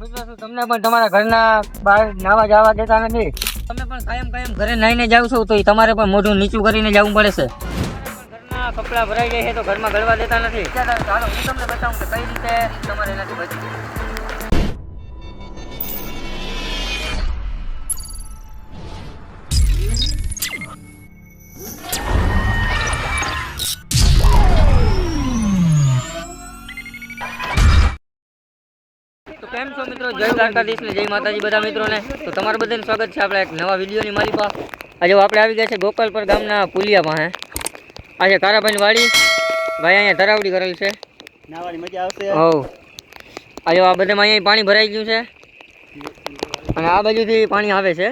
મિત્રો તમને પણ તમારા ઘરના બહાર નાવા જવા દેતા નથી. તમે પણ કાયમ કાયમ ઘરે નાહીને જાવ છો તો તમારે પણ મોઢું નીચું કરીને જવું પડે છે. ઘરના કપડાં ભરાઈ જાય છે તો ઘરમાં ગળવા દેતા નથી. ચાલો હું તમને બતાવું કે કઈ રીતે તમારે એનાથી બચવું કેમ છો મિત્રો જય દ્વારકાધીશ ને જય માતાજી બધા મિત્રોને. તો તમારું બધાને સ્વાગત છે આપણે એક નવા વિડીયોની મારી પાસે. આજે આપણે આવી ગયા છે ગોકલપર ગામના પુલિયા પાસે આજે કારાભાઈની વાડી. ભાઈ અહીંયા ધરાવડી કરેલ છે. હવ આજે આ બધામાં અહીંયા પાણી ભરાઈ ગયું છે. અને આ બાજુથી પાણી આવે છે.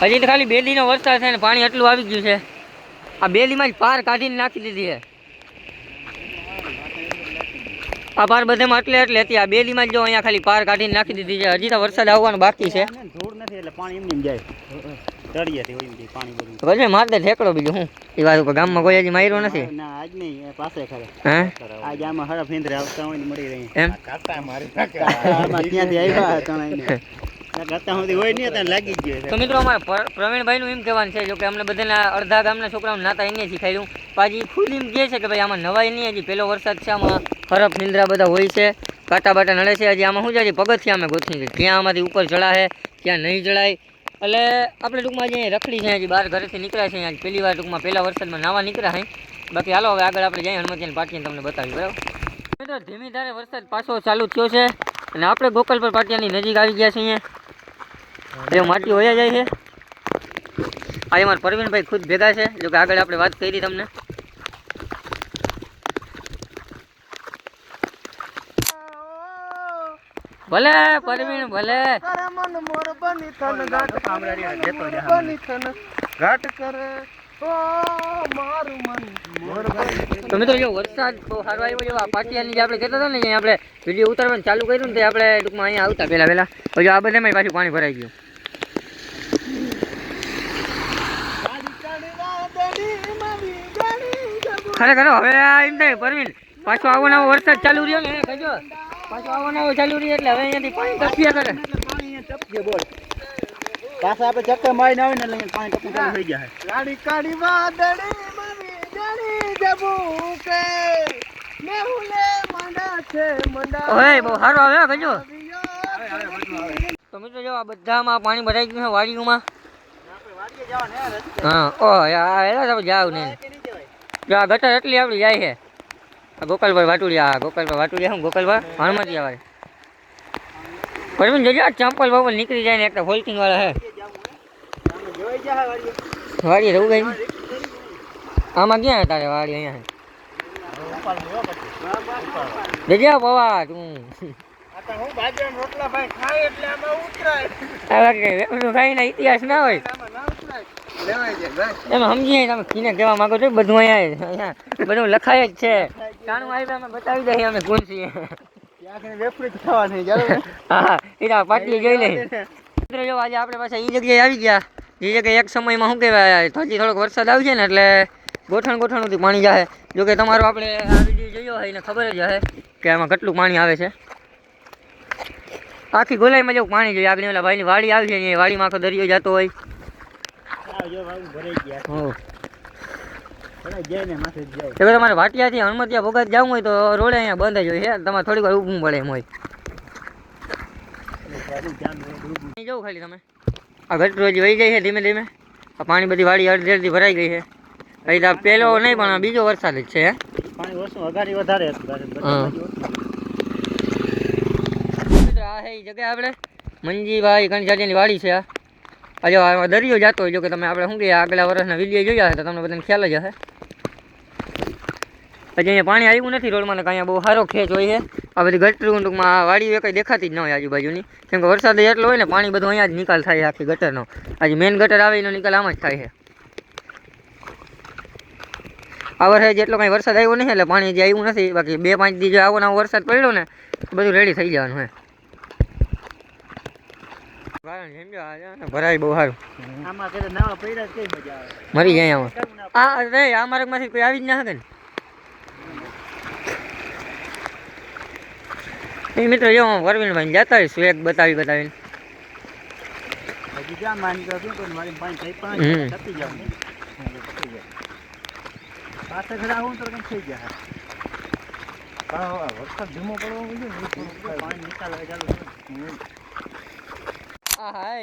હજી તો ખાલી બેલીનો વરસાદ છે ને પાણી એટલું આવી ગયું છે. આ બેલીમાં જ પાર કાઢીને નાખી દીધી છે. આ બધે બધામાં એટલે એટલે આ બેલીમાં માં જો અહીંયા ખાલી પાર કાઢીને નાખી દીધી છે. હજી તો વરસાદ આવવાનો બાકી છે. ધૂળ નથી એટલે પાણી એમને એમ જાય તળિયેથી હોય પાણી બધું. તો માર દે ઠેકડો બીજું હું? એ વાત ઉપર ગામમાં કોઈ હજી માર્યો નથી? ના આજ નહીં પાસે ખરે. હે? આજ આમાં હરા ફેંદરે આવતા હોય ને મળી રહી. એમ? આમાં ક્યાંથી આવ્યા હતા ને કરતા સુધી હોય નહીં ત્યાં લાગી જ ગયો તો મિત્રો અમારે પર- પ્રવીણભાઈનું એમ કહેવાનું છે જો કે અમને બધાના અડધા ગામના છોકરાઓને નાતા એને શીખાયું પાછી ખુદ એમ કહે છે કે ભાઈ આમાં નવાઈ નહીં હજી પહેલો વરસાદ છે આમાં. હરફ નિંદ્રા બધા હોય છે. કાંટા બાટા નડે છે. હજી આમાં શું છે? પગથિયા અમે ગોઠવી છે. ક્યાં આમાંથી ઉપર ચડાય ક્યાં નહીં ચડાય એટલે આપણે ટૂંકમાં જે રખડી છે. હજી બહાર ઘરેથી નીકળ્યા છે અહીંયા પહેલી વાર ટૂંકમાં પહેલા વરસાદમાં નાવા નીકળ્યા છે. બાકી હાલો, હવે આગળ આપણે જઈએ. હનુમાનજીને પાટીને તમને બતાવી બરાબર? મિત્રો ધીમી ધારે વરસાદ પાછો ચાલુ થયો છે. અને આપણે ગોકલ પર પાટિયાની નજીક આવી ગયા છે અહીંયા. જે માટી હોયા જાય છે. આ અમારા પરવીનભાઈ ખુદ ભેગા છે. જો કે આગળ આપણે વાત કરી તમને. ભલે, પરવીણ, ભલે. તમે તો જો વરસાદ બહુ સારો આવ્યો આ પાટિયાની જે આપણે કહેતા હતા ને, અહીંયા આપણે વીડિયો ઉતારવાનું ચાલુ કર્યું ને, તે આપણે ટૂંકમાં અહીંયા આવતા પહેલા પહેલા. પછી આ બધામાં પાછું પાણી ભરાઈ ગયું. ખરેખર હવે આ એમ થાય પરવીન પાછો આવો નવો વરસાદ ચાલુ રહ્યો ને કહેજો. પાછો આવો ચાલુ રહ્યો એટલે હવે અહીંયાથી પાણી ટપક્યા કરે પાણી અહીંયા ટપકે બોલ. પાછા આપણે ચક્કર મારીને આવે એટલે પાણી ટપકું ચાલુ થઈ જાય કાળી કાળી વાદળી મારી જાણી જબું કે મેહુલે મંડા છે મંડા. ઓય બહુ સારો આવે હો તો મિત્રો જો આ બધામાં પાણી ભરાઈ ગયું છે વાડીઓમાં. હા ઓ યાર જાવ ને. ગટર એટલી આપણી જાય છે. ગોપાલભાઈ વાટુડિયા ગોપાલભાઈ વાટુડિયા હું ગોપાલભાઈ? હનુમાનજી વાળે પરવીન જજો ચાંપલ બાપલ નીકળી જાય ને એક હોલ્ટિંગ વાળા હે. વાડી રહું ગઈ આમાં ક્યાં તારે વાડી અહીંયા? જજ્યા પવા તું ઇતિહાસ ના હોય. એમાં સમજી તમે કીને કહેવા માંગો છો બધું અહીંયા, બધું લખાય જ છે. કાણું આવી અમે બતાવી દઈએ અમે કોણ છીએ. હા પાટલી જોઈ લઈ મિત્રો જો આજે આપણે પાછા એ જગ્યાએ આવી ગયા. એ જગ્યાએ એક સમયમાં શું કહેવાય હજી થોડોક વરસાદ આવશે ને એટલે ગોઠણ ગોઠણથી પાણી જાય જો કે તમારો આપણે આ વીડિયો જોયો હોય એને ખબર જ હશે કે આમાં કેટલું પાણી આવે છે. આખી ગોલાઈમાં જેવું પાણી જોઈએ. આગળ ઓલા ભાઈની વાડી આવી છે ને વાડીમાં આખો દરિયો જતો હોય. ભરાઈ ગયા. હો ભરાઈ જાય ને માથે જ જાય. તો કે તમારે વાટિયાથી હનુમતિયા ભોગાત જવું હોય તો રોડે અહીંયા બંધ જ હોય છે. તમારે થોડીક વાર ઊભું પડે એમ હોય. જવું ખાલી તમે. આ ઘટ રોજ વહી જાય છે ધીમે ધીમે. આ પાણી બધી વાડી અડધી અડધી ભરાઈ ગઈ છે. આ પહેલો નહીં પણ બીજો વરસાદ જ છે આ છે એ જગ્યા આપણે. મંજીભાઈ કણજાજીની વાડી છે આ. આ જો દરિયો જતો હોય જો કે તમે આપણે શું કહીએ આગલા વર્ષના વીડિયો જોયા હશે તો તમને બધાને ખ્યાલ જ હશે. પછી અહીંયા પાણી આવ્યું નથી રોડમાં ને કાંઈ બહુ સારો ખેંચ હોય છે. આ બધી ગટરું ટૂંકમાં આ વાડી કંઈ દેખાતી જ ન હોય આજુબાજુની. કેમ કે વરસાદ એટલો હોય ને પાણી બધું અહીંયા જ નિકાલ થાય આખી ગટરનો. આજે મેઇન ગટર આવે એનો નિકાલ આમાં જ થાય છે. આ વર્ષે જેટલો કાંઈ વરસાદ આવ્યો નહીં એટલે પાણી હજી આવ્યું નથી. બાકી બે પાંચ દી જો આવો વરસાદ પડ્યો ને બધું રેડી થઈ જવાનું હે. ભરાય બહુ સારું. જ મરી જાય આ આ માર્ગમાંથી કોઈ આવી જ ના શકે ને. એ મિત્રો જો પરવીનભાઈ જતા હોય સ્વેગ બતાવી બતાવીને. તો. હા હા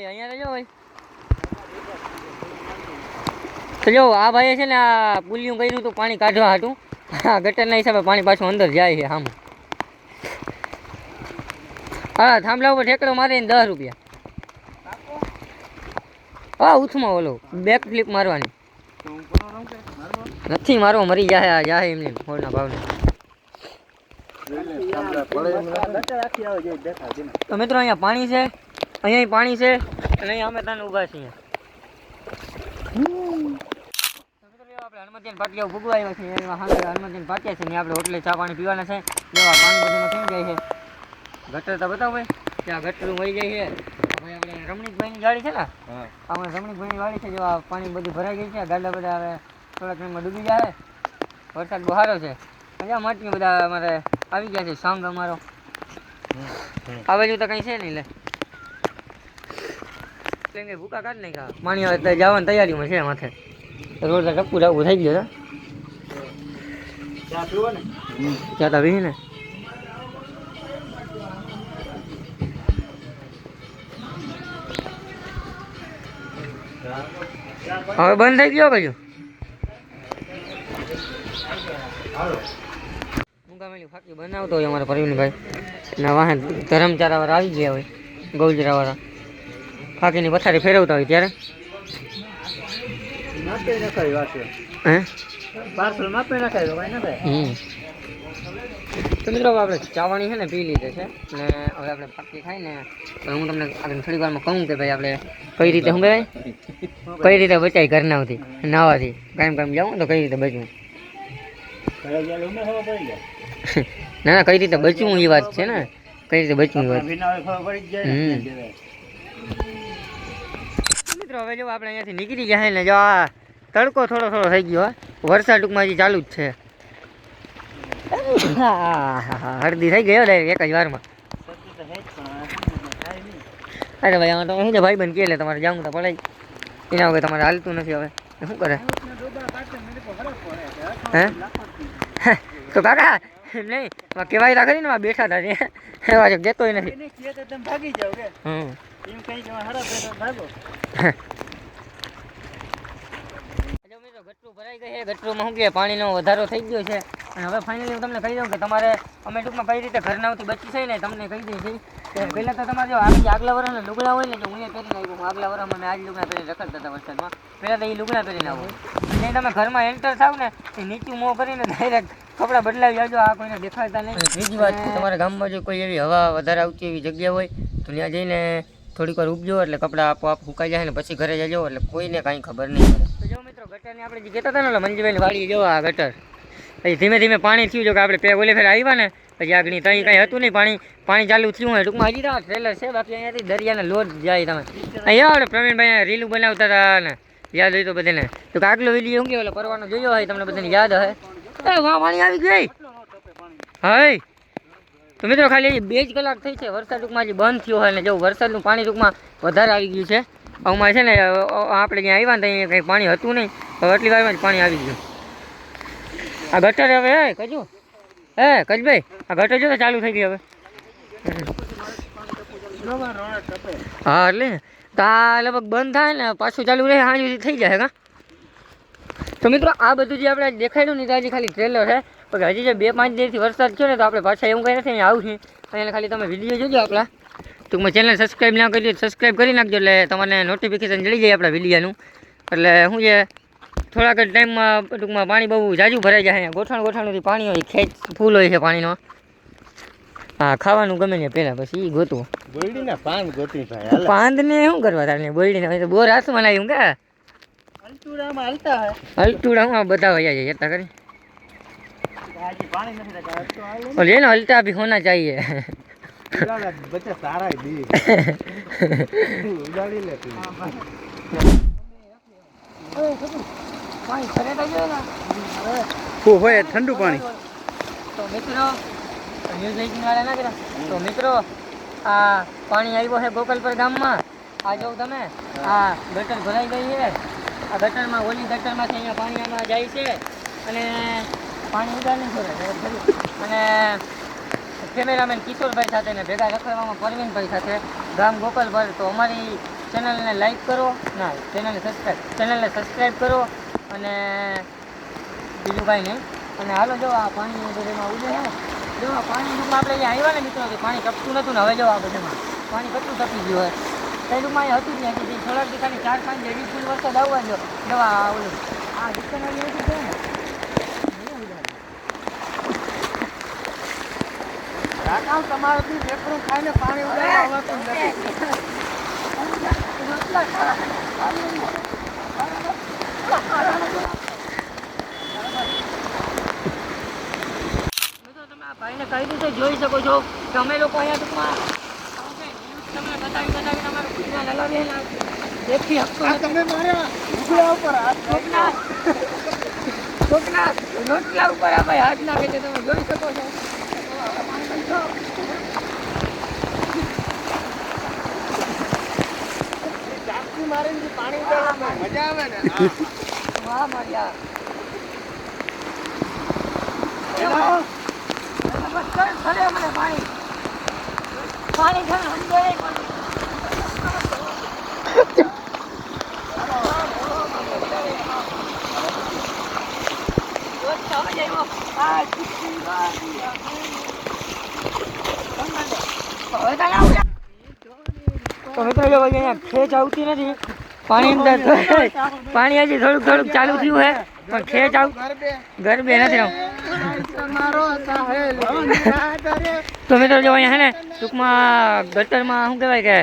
જો આ ભાઈએ છે ને આ પુલિયું કર્યું હતું પાણી કાઢવા હતું હા ગટરના હિસાબે પાણી પાછું અંદર જાય છે આમ. હા, થાંભલા ઉપર ઠેકડો મારીને દસ રૂપિયા. હા, ઉથમાં ઓલો બેક ફ્લિપ મારવાની. નથી, મારવો મરી જાય જાય એમને ફોડના ભાવને. તો મિત્રો, અહીંયા પાણી છે અહીંયા પાણી છે, અને અહીંયા અમે તને ઊભા છીએ. આપણે હનુમતિયાન પાટિયા ભૂગવા આવ્યા છીએ, એમાં છે, ને આપણે હોટલે ચા પાણી પીવાના છે પાણી બધું નથી જાય છે? ગટર તો બતાવો ભાઈ ત્યાં ગટરું વહી જાય છે. ભાઈ આપણે રમણીકભાઈની ગાડી છે ને આપણે રમણીકભાઈની ગાડી છે જેવા પાણી બધું ભરાઈ ગઈ છે ગાડા બધા હવે થોડાક ટાઈમમાં ડૂબી જાય વરસાદ બહુ સારો છે. મજા માટી બધા અમારે આવી ગયા છે સાંગ અમારો. આ બાજુ તો કઈ છે નહીં લે. કે ભૂકા કાઢ ખા પાણી હવે જવાની તૈયારીમાં છે માથે. રોડ ટપકું ટપકું થઈ ગયું ત્યાં તો ને. હવે બંધ થઈ ગયો મુકામેલી ફાકી બનાવતો હોય અમારા પ્રવીણભાઈ. ના વાહન ધરમચારા વાળા આવી ગયા હોય ગૌજરા વાળા ફાકીની પથારી ફેરવતા હોય ત્યારે? હે? પાર્સલ માપે નખાય? હમ. તો મિત્રો આપણે ચાવાણી છે ને, પી લીધે છે. ને હવે આપણે પાકી ખાઈને ને હું તમને આગળ થોડી વારમાં કહું કે ભાઈ આપણે કઈ રીતે, શું કહેવાય? કઈ રીતે બચાય ઘરનાથી નાવાથી. કાયમ કાયમ જાઉં તો કઈ રીતે બચવું? ના ના, કઈ રીતે બચવું એ વાત છે ને? કઈ રીતે બચવું વાત. મિત્રો, હવે જો આપણે અહીંયાથી નીકળી ગયા ને, જો આ તડકો થોડો થોડો થઈ ગયો વરસાદ ટૂંકમાં હજી ચાલુ જ છે. હળદી થઈ ગયો ડાયરેક્ટ એક જ વારમાં. અરે ભાઈ આમાં તમે ભાઈ બન કે તમારે જાવું તો પડે એના વગર તમારે હાલતું નથી હવે. શું કરે? હે? તો કાકા નહીં એમાં કહેવાય રાખે ને બેઠા હતા એવા જો કેતો નથી. કે. હમ. એમ કઈ ભાગો. ગટરું ભરાઈ ગઈ છે. ગટરુંમાં શું કે પાણીનો વધારો થઈ ગયો છે. અને હવે ફાઇનલી હું તમને કહી દઉં કે તમારે અમે ટૂંકમાં કઈ રીતે ઘરનાઓથી બચી છે ને તમને કહી દઈએ છીએ કે પહેલાં તો તમારે જો આજે આગલા વર્ષના લુગડા હોય ને તો હું એ પહેરીને આવ્યો હું આગલા વરસમાં મેં આજ લુગડા પહેરીને રખડતા હતા વરસાદમાં. પહેલાં તો એ લુગડા પહેરીને આવું. અને તમે ઘરમાં એન્ટર થાવ ને એ નીચું મોં કરીને ડાયરેક્ટ કપડાં બદલાવી આવજો. આ કોઈને દેખાડતા નહીં. બીજી વાત તમારા ગામમાં જો કોઈ એવી હવા વધારે આવતી એવી જગ્યા હોય તો ત્યાં જઈને થોડીક વાર ઉપજો એટલે કપડાં આપોઆપ સુકાઈ જાય ને પછી ઘરે જજો. એટલે કોઈને કાંઈ ખબર નહીં પડે. તો જો મિત્રો ગટરની આપણે જે કહેતા હતા ને ઓલા વાળી જો આ ગટર. પછી ધીમે ધીમે પાણી થયું, જો કે આપણે પે ઓલે ફેર આવ્યા ને, પછી આગળ ત્યાં કંઈ હતું નહીં, પાણી પાણી ચાલુ થયું હોય, ટૂંકમાં હજી તો ટ્રેલર છે, બાકી અહીંયાથી દરિયાને લોટ જાય તમે. અહીંયા આપણે પ્રવીણભાઈ રીલું બનાવતા હતા ને, યાદ હોય તો બધાને. તો કે આગલો વીડિયો શું કે ઓલો પરવાનો જોયો હોય, તમને બધાને યાદ એ, વાહ, પાણી આવી ગઈ હાય તો મિત્રો ખાલી બે જ કલાક થઈ છે, વરસાદ ટૂંકમાં હજી બંધ થયો હોય ને, જો વરસાદનું પાણી ટૂંકમાં વધારે આવી ગયું છે. આમાં છે ને આપણે જ્યાં આવ્યા ને, ત્યાં કંઈ પાણી હતું નહીં. એટલી વારમાં જ પાણી આવી ગયું. આ ગટર હવે, હે, કજુ? હે, કજભાઈ, આ ગટર જો ચાલુ થઈ ગઈ હવે. હા, એટલે. તો આ લગભગ બંધ થાય ને, પાછું ચાલુ રહે, હાંજ સુધી થઈ જાય, હા તો મિત્રો, આ બધું જે આપણે દેખાડ્યું ને હજી ખાલી ટ્રેલર છે. પણ હજી જે બે પાંચ દિવસથી વરસાદ થયો ને, તો આપણે પાછા એવું કંઈ નથી, અહીંયા આવું છે. અહીંયા ખાલી તમે વીડિયો જોજો આપણા. ટૂંકમાં ચેનલ સબસ્ક્રાઈબ ના કરી સબસ્ક્રાઈબ કરી નાખજો, એટલે તમને નોટિફિકેશન જડી જાય આપણા વિડીયાનું એટલે શું છે થોડાક જ ટાઈમમાં ટૂંકમાં પાણી બહુ જાજુ ભરાઈ જાય અહીંયા ગોઠણ ગોઠણથી પાણી હોય ખેંચ ફૂલ હોય છે પાણીનો હા ખાવાનું ગમે ને પહેલાં પછી એ ગોતવું ગોળડીના પાન ગોતી ભાઈ હાલ પાંદને શું કરવા તારે બોલડીને હવે તો બોર હાથમાં લાવ્યું કે અલટુડામાં હાલતા હે હલટુડા હું આ બધા વયા જાય જતા કરી આજે પાણી નથી રાખતા અલટુ હાલે और ये ना हल्टा भी होना चाहिए ઉડાડા બચ્ચા સારા દી ઉડાડી હોય, ઠંડુ પાણી. તો મિત્રો ન્યૂઝ એઇટીન વાળા તો મિત્રો, આ પાણી આવ્યો છે ગોકલપર ગામમાં. આ જો તમે, આ ગટર ભરાઈ ગઈ છે. આ ગટરમાં, ઓલી ગટરમાંથી અહીંયા પાણી આમાં જાય છે. અને પાણી ઉડાડી છોડે અને કેમેરામેન કિશોરભાઈ સાથે ને ભેગા રખડવામાં પરવીનભાઈ સાથે. ગામ ગોપાલભર તો અમારી ચેનલને લાઈક કરો. ના, ચેનલને સબસ્ક્રાઈબ ચેનલને સબસ્ક્રાઈબ કરો અને બીજું કાંઈ નહીં અને હાલો, જો આ પાણી બધેમાં ઉડે છે. જો આ પાણી ટૂંકમાં આપણે અહીંયા આવ્યા ને મિત્રો, તો પાણી ટપતું નહોતું ને હવે જો બધામાં પાણી કેટલું ટપી ગયું હોય. પહેલુંમાં એ હતું જ નહીં થોડાક દીખાની ચાર પાંચ જેવી ફૂલ વરસાદ આવવા જો દવા ઓલું, આ ડિક્શનરી હતી છે ને. કાકા તમારાથી ખાઈને પાણી ઉડાડવા આવતું તમે ભાઈને કઈ રીતે જોઈ શકો છો અમે લોકો અહીંયા ટૂંકમાં તમને બતાવી બતાવીને અમારું દેખી શકતો તમે ઉપર હાથ કોકના કોકના ઉપર આ ભાઈ હાથ નાખે છે તમે જોઈ શકો છો. મારીને પાણી મજા આવે ને. વાહ મારિયા પાણી પાણી છે ને અંદર તો મિત્રો ભાઈ અહીંયા ખેંચ આવતી નથી. પાણી અંદર પાણી હજી થોડુંક થોડુંક ચાલુ થયું હે, પણ ખેંચ આવ ઘર બે નથી તો મિત્રો જો અહીંયા હે ને, ટૂંકમાં ગટરમાં શું કહેવાય કે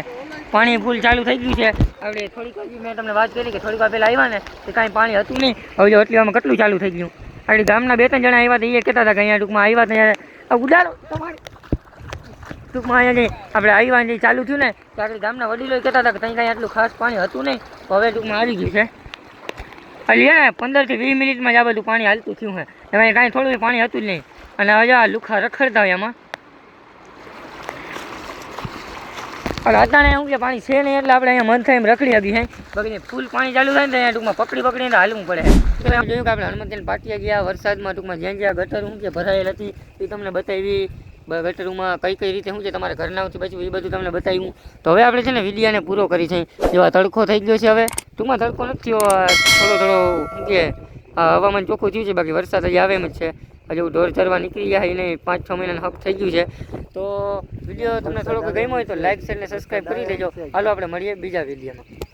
પાણી ફૂલ ચાલુ થઈ ગયું છે. આપણે થોડીક મેં તમને વાત કરી કે થોડીક વાર પહેલાં આવ્યા ને, તો કાંઈ પાણી હતું નહીં. હવે જો અટલીવામાં કેટલું ચાલુ થઈ ગયું. આપણે ગામના બે ત્રણ જણા આવ્યા હતા, એ કહેતા હતા કે અહીંયા ટૂંકમાં આવ્યા હતા ઉડાડો તમારે. ટૂંકમાં અહીંયા આપણે આવ્યા ને ચાલુ થયું ને, તો આપણે ગામના વડીલો કહેતા હતા કે ત્યાં કાંઈ આટલું ખાસ પાણી હતું નહીં હવે ટૂંકમાં આવી ગયું છે. હજી ને પંદરથી વીસ મિનિટમાં જ આ બધું પાણી હાલતું થયું છે. એમાં કાંઈ થોડું પાણી હતું જ નહીં. અને હવે લુખા રખડતા હોય એમાં. અને અત્યારે શું કે પાણી છે નહીં એટલે આપણે અહીંયા મન થાય એમ રખડી આવી હે બાકી ફૂલ પાણી ચાલુ થાય ને અહીંયા ટૂંકમાં પકડી પકડીને હાલવું પડે. જોયું કે આપણે હનુમંતને પાટિયા ગયા, વરસાદમાં ટૂંકમાં જ્યાં જ્યાં ગટર શું કે ભરાયેલ હતી, એ તમને બતાવી બ- કઈ કઈ રીતે શું છે, તમારે ઘરનાથી બચવું એ બધું તમને બતાવ્યું. તો હવે આપણે છે ને વિડીયાને પૂરો કરી છે. જેવા તડકો થઈ ગયો છે હવે. ટૂંકમાં તડકો નથી થોડો થોડો કે હવામાન ચોખ્ખું થયું છે, બાકી વરસાદ હજી આવે જ છે. હજુ ઢોર ચરવા નીકળી ગયા એને પાંચ છ મહિનાનો હક થઈ ગયું છે. તો વીડિયો તમને થોડોક ગમ્યો હોય તો લાઈક શેર ને સબસ્ક્રાઈબ કરી દેજો. હાલો, આપણે મળીએ બીજા વિડીયોમાં.